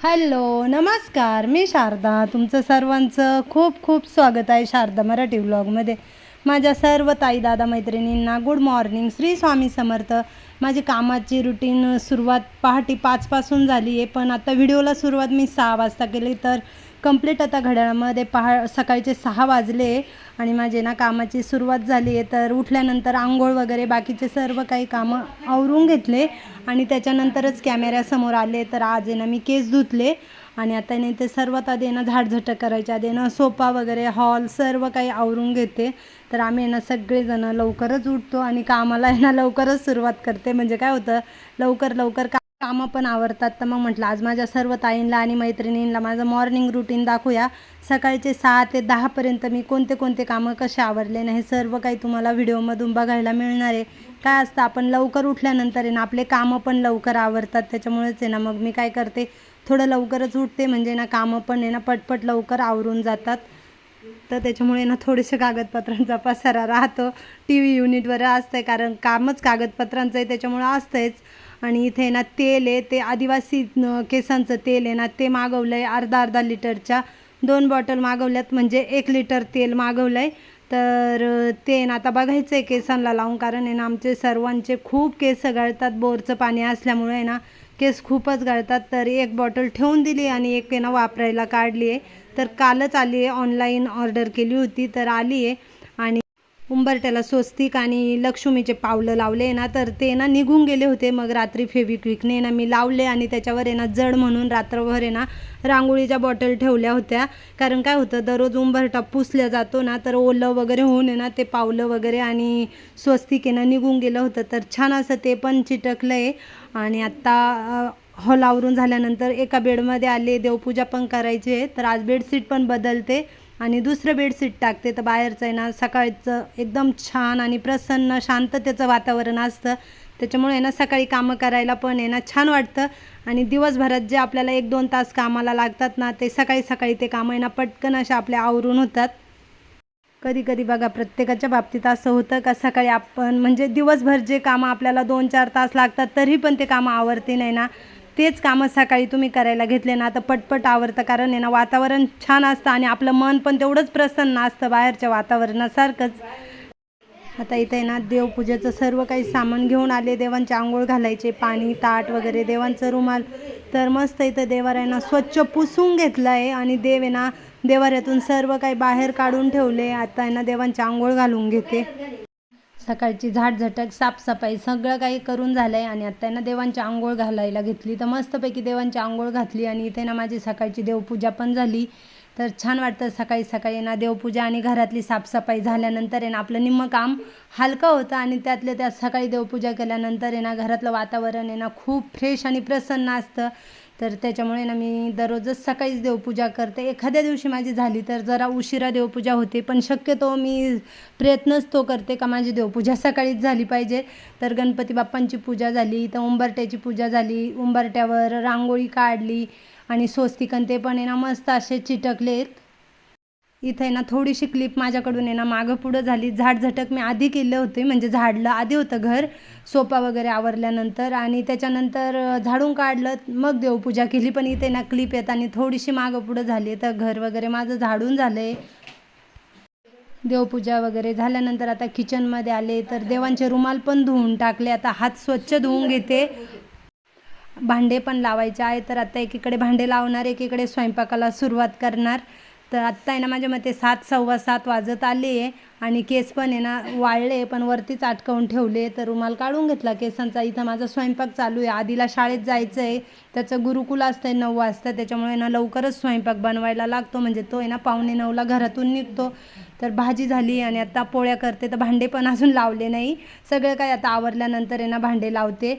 Hello नमस्कार. मी शारदा. तुमचं सर्वांचं खूप खूप स्वागत आहे शारदा मराठी व्लॉगमध्ये माझ्या सर्व ताई दादा मैत्रिणींना गुड मॉर्निंग श्री स्वामी समर्थ. माझी कामाची रुटीन सुरुवात पहाटे पाचपासून झाली आहे पण आता व्हिडिओला सुरुवात मी सहा वाजता केली तर कंप्लीट आता घड्याळामध्ये पहा सकाळचे सहा वाजले आणि माझे ना कामाची सुरुवात झाली आहे. तर उठल्यानंतर आंघोळ वगैरे बाकीचे सर्व काही कामं आवरून घेतले आणि त्याच्यानंतरच कॅमेऱ्यासमोर आले. तर आज आहे ना मी केस धुतले आणि आता नाही ते सर्वात आधी ना झाडझटक करायच्या आधी ना सोफा वगैरे हॉल सर्व काही आवरून घेते. तर आम्ही ना सगळेजणं लवकरच उठतो आणि कामाला ना लवकरच सुरुवात करते. म्हणजे काय होतं लवकर लवकर का कामं पण आवडतात तर मग म्हटलं आज माझ्या सर्व ताईंला आणि मैत्रिणींना माझं मॉर्निंग रुटीन दाखवूया. सकाळचे सहा ते दहापर्यंत मी कोणते कोणते कामं कसे आवरले नाही हे सर्व काही तुम्हाला व्हिडिओमधून बघायला मिळणार आहे. काय असतं आपण लवकर उठल्यानंतर आहे ना आपले कामं पण लवकर आवडतात त्याच्यामुळेच आहे ना मग मी काय करते थोडं लवकरच उठते. म्हणजे ना कामं पण आहे ना पटपट लवकर आवरून जातात. तर त्याच्यामुळे ना थोडेसे कागदपत्रांचा पसारा राहतो. टी व्ही युनिटवर असतं कारण कामच कागदपत्रांचं आहे त्याच्यामुळं असतंच आणि इथे ना तेल आहे ते आदिवासी केसांचं तेल आहे ना ते मागवलं आहे अर्धा अर्धा लिटरच्या. दोन बॉटल मागवल्यात म्हणजे एक लिटर तेल मागवलं आहे तर ते ना आता बघायचं आहे केसांना लावून कारण आहे ना आमचे सर्वांचे खूप केस गळतात बोरचं पाणी असल्यामुळे आहे ना केस खूपच गळतात. तर एक बॉटल ठेवून दिली आणि एक आहे ना वापरायला काढली आहे. तर कालच आली आहे ऑनलाईन ऑर्डर केली होती तर आली आहे. उंबरट्याला स्वस्तिक आणि लक्ष्मीचे पावलं लावले ना तर ते ना निघून गेले होते. मग रात्री फेविक्विकने ना मी लावले आणि त्याच्यावर आहे ना जड म्हणून रात्रभर आहे ना रांगोळीच्या बॉटल ठेवल्या होत्या. कारण काय होतं दररोज उंबरटा पुसल्या जातो ना तर ओलं वगैरे होऊन आहे ना ते पावलं वगैरे आणि स्वस्तिक आहे ना निघून गेलं होतं. तर छान असं ते पण चिटकलं आहे आणि आत्ता हॉल आवरून झाल्यानंतर एका बेडमध्ये आले देवपूजा पण करायची आहे. तर आज बेडशीट पण बदलते. आणि दुसरं बेडशीट टाकते. तर बाहेरचं आहे ना सकाळचं एकदम छान आणि प्रसन्न शांततेचं वातावरण असतं. त्याच्यामुळे आहे ना सकाळी कामं करायला पण आहे ना छान वाटतं. आणि दिवसभरात जे आपल्याला एक दोन तास कामाला लागतात ना ते सकाळी सकाळी ते कामं आहे ना पटकन अशा आपल्या आवरून होतात. कधी कधी बघा प्रत्येकाच्या बाबतीत असं होतं का सकाळी आपण म्हणजे दिवसभर जे कामं आपल्याला दोन चार तास लागतात तरी पण ते कामं आवडते नाही ना. तेच कामं सकाळी तुम्ही करायला घेतले ना तर पटपट आवरतं. कारण आहे ना वातावरण छान असतं आणि आपलं मन पण तेवढंच प्रसन्न असतं बाहेरच्या वातावरणासारखंच. आता इथे आहे ना देवपूजेचं सर्व काही सामान घेऊन आले. देवांचे आंघोळ घालायचे पाणी ताट वगैरे देवांचं रुमाल. तर मस्त इथं देवाऱ्यांना स्वच्छ पुसून घेतलं आहे आणि देव आहे ना देवाऱ्यातून सर्व काही बाहेर काढून ठेवले. आता आहे ना देवांची आंघोळ घालून घेते. सकाळची झाडझटक साफसफाई सगळं काही करून झालं आहे आणि आता त्यांना ना देवांची आंघोळ घालायला घेतली. तर मस्तपैकी देवांची आंघोळ घातली आणि इथे ना माझी सकाळची देवपूजा पण झाली. तर छान वाटतं सकाळी सकाळी ना देवपूजा आणि घरातली साफसफाई झाल्यानंतर आहे ना आपलं निम्मं काम हलकं होतं आणि त्यातल्या त्यात सकाळी देवपूजा केल्यानंतर आहे ना घरातलं वातावरण आहे ना खूप फ्रेश आणि प्रसन्न असतं. तर त्याच्यामुळे ना मी दररोजच सकाळीच देवपूजा करते. एखाद्या दिवशी माझी झाली तर जरा उशिरा देवपूजा होते पण शक्यतो मी प्रयत्नच तो करते का माझी देवपूजा सकाळीच झाली पाहिजे. तर गणपती बाप्पांची पूजा झाली तर उंबरट्याची पूजा झाली उंबरट्यावर रांगोळी काढली आणि स्वस्तिकन ते पण आहे ना मस्त असे चिटकलेत. इथे आहे ना थोडीशी क्लिप माझ्याकडून आहे ना मागं पुढं झाली. झाडझटक मी आधी केलं होते म्हणजे झाडलं आधी होतं घर सोफा वगैरे आवरल्यानंतर. आणि त्याच्यानंतर झाडून काढलं मग देवपूजा केली. पण इथे ना क्लिप येत आणि थोडीशी मागं पुढं झाली. तर घर वगैरे माझं झाडून झालं आहे देवपूजा वगैरे झाल्यानंतर आता किचनमध्ये आले. तर देवांचे रुमाल पण धुवून टाकले. आता हात स्वच्छ धुवून घेते. भांडे पण लावायचे आहे. तर आता एकीकडे भांडे लावणार एकीकडे स्वयंपाकाला सुरुवात करणार. तर आत्ता आहे ना माझ्या मते सात सव्वा सात वाजत आले आहे आणि केस पण आहे ना वाळले पण वरतीच अटकवून ठेवले तर रुमाल काढून घेतला केसांचा. इथं माझा स्वयंपाक चालू आहे. आधीला शाळेत जायचं आहे. त्याचं गुरुकुल असतं आहे नऊ वाजता. त्याच्यामुळे ना लवकरच स्वयंपाक बनवायला लागतो. म्हणजे तो आहे ना पावणे नऊला घरातून निघतो. तर भाजी झाली आणि आत्ता पोळ्या करते. तर भांडे पण अजून लावले नाही. सगळं काय आता आवरल्यानंतर आहे ना भांडे लावते.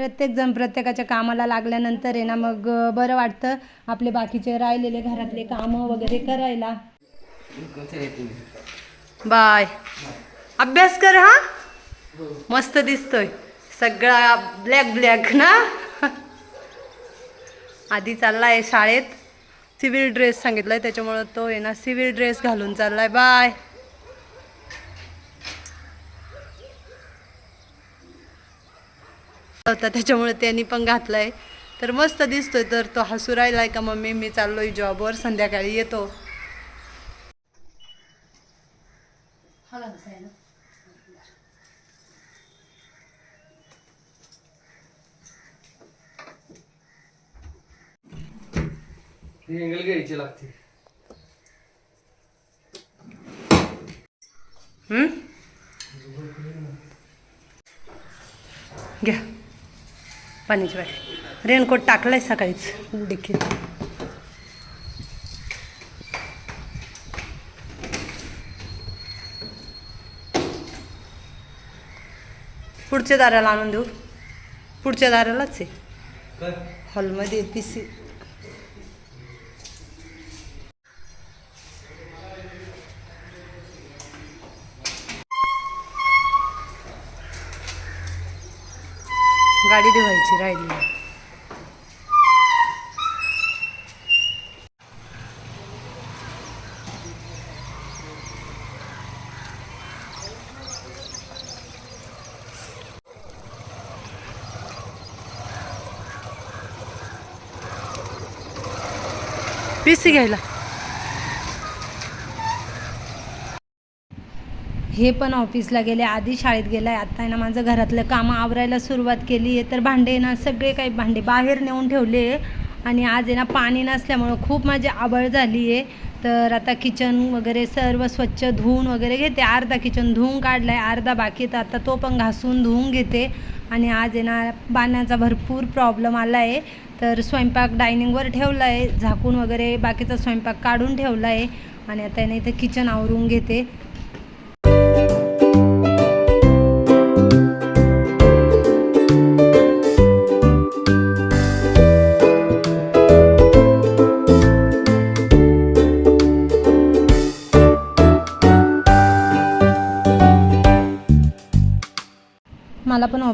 प्रत्येकजण प्रत्येकाच्या कामाला लागल्यानंतर आहे ना मग बरं वाटतं आपले बाकीचे राहिलेले घरातले कामं वगैरे करायला. बाय. अभ्यास कर हा? मस्त दिसतोय. सगळा ब्लॅक ब्लॅक ना? आधी चाललाय शाळेत. सिव्हिल ड्रेस सांगितलाय त्याच्यामुळं तो आहे ना सिव्हिल ड्रेस घालून चाललाय. बाय. होता त्याच्यामुळे त्यांनी पण घातलाय. तर मस्त दिसतोय तर तो हसू राहिलाय का मम्मी मी चाललोय जॉबवर संध्याकाळी येतो. घ्यायची लागते. पाण्याची बाटली रेनकोट टाकलाय सकाळीच डिकीत पुढच्या दाराला आणून देऊ. पुढच्या दारालाच आहे. हॉलमध्ये पी सी गाडी धुवायची राहिली. पी सी घ्यायला. हे पण ऑफिसला गेले आधी शाळेत गेलाय आता आहे ना माझं घरातलं कामं आवरायला सुरुवात केली आहे. तर भांडे ना सगळे काही भांडे बाहेर नेऊन ठेवले आणि आज आहे ना पाणी नसल्यामुळं खूप माझी आबळ झाली आहे. तर आता किचन वगैरे सर्व स्वच्छ धुवून वगैरे घेते. अर्धा किचन धुवून काढला आहे अर्धा बाकी तर आता तो पण घासून धुवून घेते. आणि आज आहे ना पाण्याचा भरपूर प्रॉब्लेम आला आहे तर स्वयंपाक डायनिंगवर ठेवला आहे झाकून वगैरे बाकीचा स्वयंपाक काढून ठेवला आहे आणि आता आहे ना इथं किचन आवरून घेते.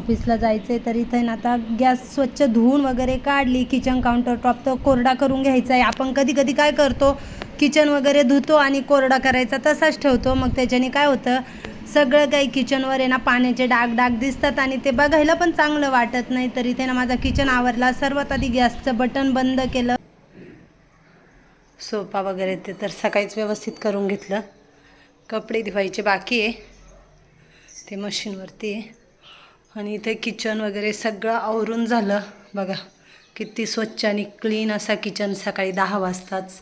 ऑफिसला जायचं आहे तर इथे ना आता गॅस स्वच्छ धुवून वगैरे काढली किचन काउंटर टॉप तर कोरडा करून घ्यायचा आहे आपण कधी कधी काय करतो किचन वगैरे धुतो आणि कोरडा करायचा तसाच ठेवतो. मग त्याच्याने काय होतं सगळं काही किचनवर आहे ना पाण्याचे डाग डाग दिसतात आणि ते बघायला पण चांगलं वाटत नाही. तर इथे ना माझा किचन आवरला. सर्वात आधी गॅसचं बटन बंद केलं. सोफा वगैरे ते तर सकाळीच व्यवस्थित करून घेतलं. कपडे धुवायचे बाकी आहे. ते मशीनवरती आहे. आणि इथे किचन वगैरे सगळं आवरून झालं. बघा किती स्वच्छ आणि क्लीन असा किचन सकाळी दहा वाजताच.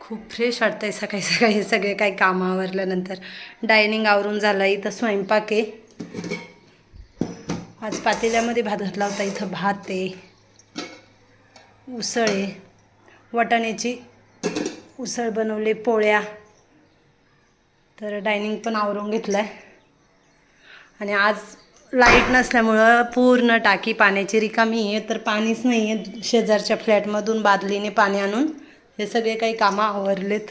खूप फ्रेश वाटतं आहे सकाळी सकाळी सगळे काही कामं आवरल्यानंतर डायनिंग आवरून झालं इथं स्वयंपाक आहे. आज पातेल्यामध्ये भात घातला होता इथं भात आहे. उसळ आहे. वाटाण्याची उसळ बनवली पोळ्या. तर डायनिंग पण आवरून घेतलं आहे आणि आज लाइट नसल्यामुळं पूर्ण टाकी पाण्याची रिकामी आहे तर पाणीच नाही आहे. शेजारच्या फ्लॅटमधून बादलीने पाणी आणून हे सगळे काही कामं आवरलेत.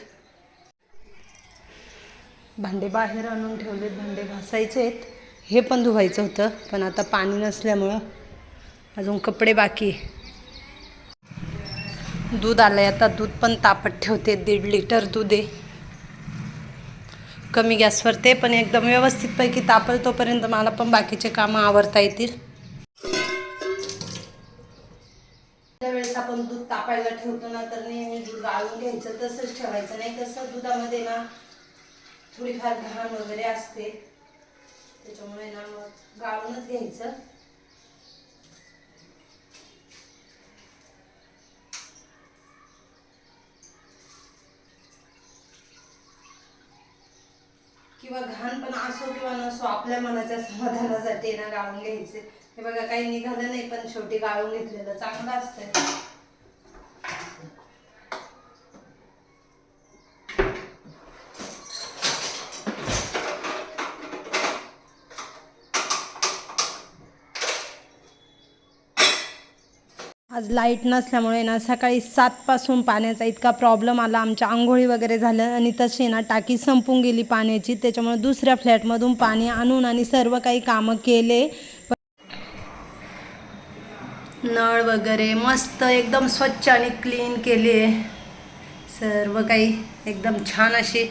भांडे बाहेर आणून ठेवलेत भांडे घासायचे आहेत. हे पण धुवायचं होतं पण आता पाणी नसल्यामुळं अजून कपडे बाकी दूध आलं आहे आता दूध पण तापत ठेवते दीड लिटर दूध आहे. कमी गॅसवर ते पण एकदम व्यवस्थितपैकी तापल तोपर्यंत मला पण बाकीचे कामं आवरता येतील. त्यावेळेस आपण दूध तापायला ठेवतो ना तर नेहमी दूध गाळून घ्यायचं तसंच ठेवायचं. नाही तसं दुधामध्ये ना थोडीफार घाण वगैरे असते. त्याच्यामुळे ना मग गाळूनच घ्यायचं. किंवा घाण पण असो किंवा नसो आपल्या मनाच्या समाधानासाठी ना गाळून घ्यायचे. हे बघा काही निघालं नाही पण शेवटी गाळून घेतलेलं चांगलं असतंय. आज लाइट नसल्यामुळे ना सकाळी सातपासून पाण्याचा इतका प्रॉब्लेम आला. आमच्या आंघोळी वगैरे झालं आणि तशी ना टाकी संपून गेली पाण्याची. त्याच्यामुळे दुसऱ्या फ्लॅटमधून पाणी आणून आणि सर्व काही कामं केले. नळ वगैरे मस्त एकदम स्वच्छ आणि क्लीन केले. सर्व काही एकदम छान अशी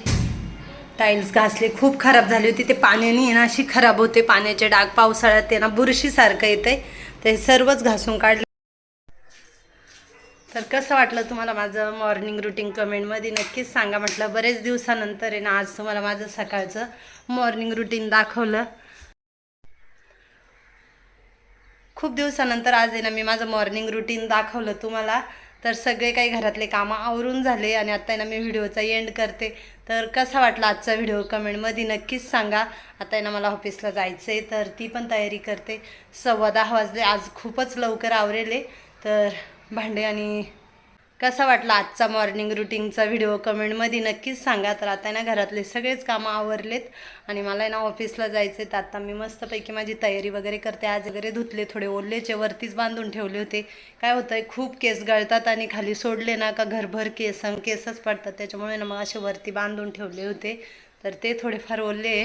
टाईल्स घासले. खूप खराब झाली होती. ते पाण्याने ना अशी खराब होते. पाण्याचे डाग पावसाळ्यात ते ना बुरशीसारखं येते ते सर्वच घासून काढले. तर कसं वाटलं तुम्हाला माझं मॉर्निंग रुटीन कमेंटमध्ये नक्कीच सांगा. म्हटलं बरेच दिवसानंतर आहे ना आज तुम्हाला माझं सकाळचं मॉर्निंग रुटीन दाखवलं. खूप दिवसानंतर आज आहे ना मी माझं मॉर्निंग रुटीन दाखवलं तुम्हाला. तर सगळे काही घरातले कामं आवरून झाले आणि आता आहे ना मी व्हिडिओचा एंड करते. तर कसा वाटला आजचा व्हिडिओ कमेंटमध्ये नक्कीच सांगा. आता आहे ना मला ऑफिसला जायचं आहे तर ती पण तयारी करते. सव्वा दहा वाजले आज खूपच लवकर आवरेले. तर भांडे आणि कसा वाटला आजचा मॉर्निंग रुटीनचा व्हिडिओ कमेंटमध्ये नक्कीच सांगा. तर आता आहे ना घरातले सगळेच कामं आवरलेत आणि मला आहे ना ऑफिसला जायचे तर आता मी मस्तपैकी माझी तयारी वगैरे करते. आज वगैरे धुतले थोडे ओल्लेचे वरतीच बांधून ठेवले होते. काय होतं आहे खूप केस गळतात आणि खाली सोडले ना का घरभर केस केसच पडतात. त्याच्यामुळे ना मग असे वरती बांधून ठेवले होते. तर ते थोडेफार ओल्ले